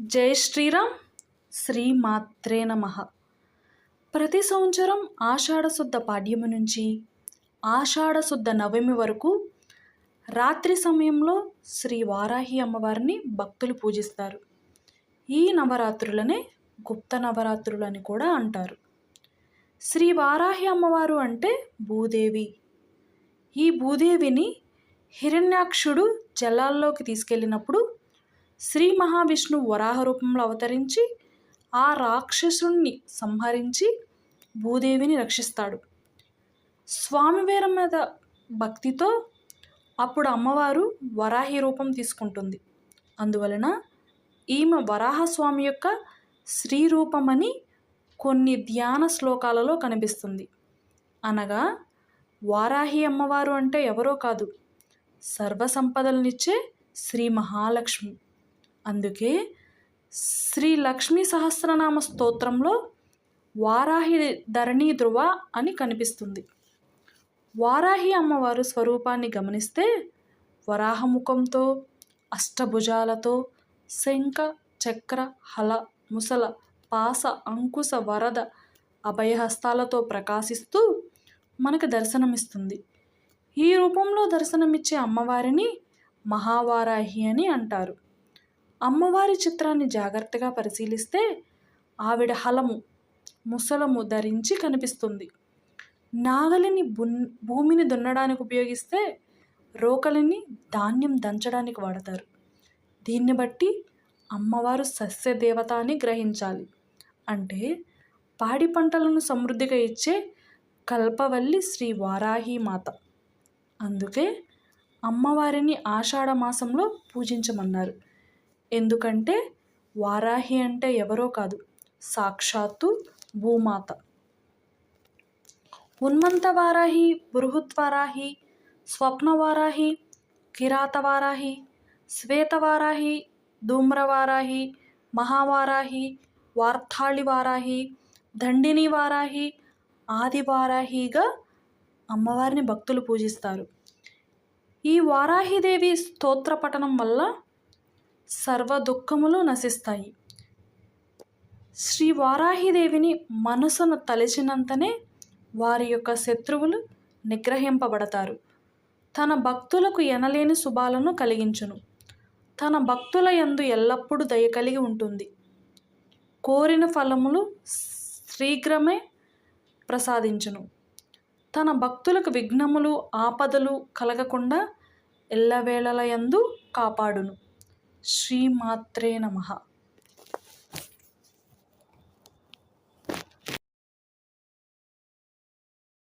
జై శ్రీరామ్. శ్రీ మాత్రే నమ. ప్రతి సంవత్సరం ఆషాఢశుద్ధ పాడ్యము పాడ్యమి నుంచి ఆషాఢశుద్ధ నవమి వరకు రాత్రి సమయంలో శ్రీ వారాహి అమ్మవారిని భక్తులు పూజిస్తారు. ఈ నవరాత్రులనే గుప్త నవరాత్రులు అని కూడా అంటారు. శ్రీ వారాహి అమ్మవారు అంటే భూదేవి. ఈ భూదేవిని హిరణ్యాక్షుడు జలాల్లోకి తీసుకెళ్ళినప్పుడు శ్రీ మహావిష్ణు వరాహ రూపంలో అవతరించి ఆ రాక్షసుణ్ణి సంహరించి భూదేవిని రక్షిస్తాడు. స్వామివారి మీద భక్తితో అప్పుడు అమ్మవారు వరాహి రూపం తీసుకుంటుంది. అందువలన ఈమె వరాహస్వామి యొక్క శ్రీ రూపమని కొన్ని ధ్యాన శ్లోకాలలో కనిపిస్తుంది. అనగా వారాహి అమ్మవారు అంటే ఎవరో కాదు సర్వసంపదలనిచ్చే శ్రీ మహాలక్ష్మి. అందుకే శ్రీ లక్ష్మీ సహస్రనామ స్తోత్రంలో వారాహి ధరణి ధ్రువ అని కనిపిస్తుంది. వారాహి అమ్మవారు స్వరూపాన్ని గమనిస్తే వరాహముఖంతో అష్టభుజాలతో శంఖ చక్ర హల ముసల పాస అంకుశ వరద అభయహస్తాలతో ప్రకాశిస్తూ మనకు దర్శనమిస్తుంది. ఈ రూపంలో దర్శనమిచ్చే అమ్మవారిని మహావారాహి అని అంటారు. అమ్మవారి చిత్రాన్ని జాగ్రత్తగా పరిశీలిస్తే ఆవిడ హలము ముసలము ధరించి కనిపిస్తుంది. నాగలిని బున్ భూమిని దున్నడానికి ఉపయోగిస్తే రోకలిని ధాన్యం దంచడానికి వాడతారు. దీన్ని బట్టి అమ్మవారు సస్యదేవత అని గ్రహించాలి. అంటే పాడి పంటలను సమృద్ధిగా ఇచ్చే కల్పవల్లి శ్రీ వారాహి మాత. అందుకే అమ్మవారిని ఆషాఢ మాసంలో పూజించమన్నారు. ఎందుకంటే వారాహి అంటే ఎవరో కాదు సాక్షాత్తు భూమాత. ఉన్మంత వారాహి బృహత్వారాహి స్వప్నవారాహి కిరాతవారాహి శ్వేతవారాహి ధూమ్రవారాహి మహావారాహి వార్తాళి వారాహి దండిని వారాహి ఆదివారాహిగా అమ్మవారిని భక్తులు పూజిస్తారు. ఈ వారాహిదేవి స్తోత్ర పఠనం వల్ల సర్వ దుఃఖములు నశిస్తాయి. శ్రీ వారాహిదేవిని మనసును తలచినంతనే వారి యొక్క శత్రువులు నిగ్రహింపబడతారు. తన భక్తులకు ఎనలేని శుభాలను కలిగించును. తన భక్తుల యందు ఎల్లప్పుడూ దయ కలిగి ఉంటుంది. కోరిన ఫలములు శీఘ్రమే ప్రసాదించును. తన భక్తులకు విఘ్నములు ఆపదలు కలగకుండా ఎల్లవేళల యందు కాపాడును. శ్రీమాత్రే నమః.